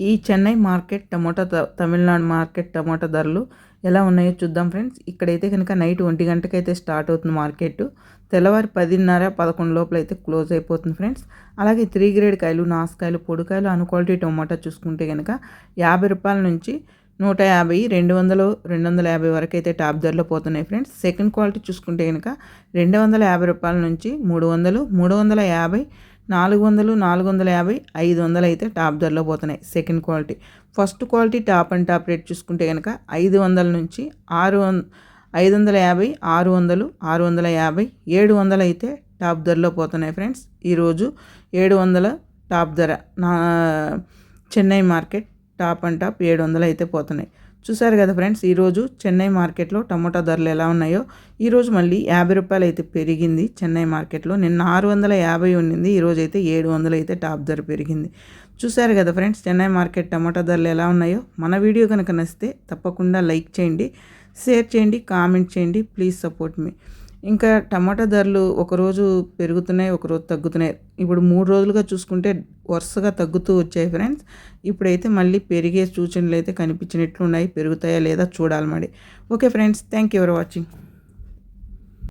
ఈ Chennai market tomato Tamil Nadu market tomato ధరలు ఎలా ఉన్నాయో చూద్దాం ఫ్రెండ్స్. ఇక్కడైతే కనుక నైట్ ఒంటి గంటకైతే స్టార్ట్ అవుతుంది మార్కెట్. తెల్లవారి పదిన్నర పదకొండు లోపల అయితే క్లోజ్ అయిపోతుంది ఫ్రెండ్స్. అలాగే త్రీ గ్రేడ్ కాయలు నాసుకాయలు పొడికాయలు అను క్వాలిటీ టొమాటో చూసుకుంటే కనుక యాభై రూపాయల నుంచి నూట యాభై రెండు వందలు రెండు వందల యాభై వరకు అయితే టాప్ ధరలో పోతున్నాయి ఫ్రెండ్స్. సెకండ్ క్వాలిటీ చూసుకుంటే కనుక రెండు వందల యాభై రూపాయల నుంచి మూడు వందలు మూడు వందల యాభై నాలుగు వందలు నాలుగు వందల యాభై ఐదు వందలు అయితే టాప్ ధరలో పోతున్నాయి. Second quality. First quality top and top rate చూసుకుంటే కనుక ఐదు వందల నుంచి ఆరు వం ఐదు వందల యాభై ఆరు వందలు ఆరు వందల యాభై ఏడు వందలు అయితే టాప్ ధరలో పోతున్నాయి ఫ్రెండ్స్. ఈరోజు ఏడు వందల టాప్ ధర. నా Chennai market top and top ఏడు వందలు అయితే పోతున్నాయి. చూసారు కదా ఫ్రెండ్స్ ఈరోజు చెన్నై మార్కెట్లో టమోటా ధరలు ఎలా ఉన్నాయో ఈరోజు మళ్ళీ యాభై రూపాయలు అయితే పెరిగింది చెన్నై మార్కెట్లో. నిన్న ఆరు వందల యాభై ఉండింది ఈరోజు అయితే ఏడు వందలు అయితే టాప్ ధర పెరిగింది. చూసారు కదా ఫ్రెండ్స్ చెన్నై మార్కెట్ టమోటా ధరలు ఎలా ఉన్నాయో? మన వీడియో కనుక నచ్చితే తప్పకుండా లైక్ చేయండి షేర్ చేయండి కామెంట్ చేయండి ప్లీజ్ సపోర్ట్ మీ. ఇంకా టమాటా ధరలు ఒకరోజు పెరుగుతున్నాయి ఒకరోజు తగ్గుతున్నాయి. ఇప్పుడు మూడు రోజులుగా చూసుకుంటే వరుసగా తగ్గుతూ వచ్చాయి ఫ్రెండ్స్. ఇప్పుడైతే మళ్ళీ పెరిగే సూచనలు అయితే కనిపించినట్లు ఉన్నాయి పెరుగుతాయా లేదా చూడాలి మరి. Okay friends thank you for watching.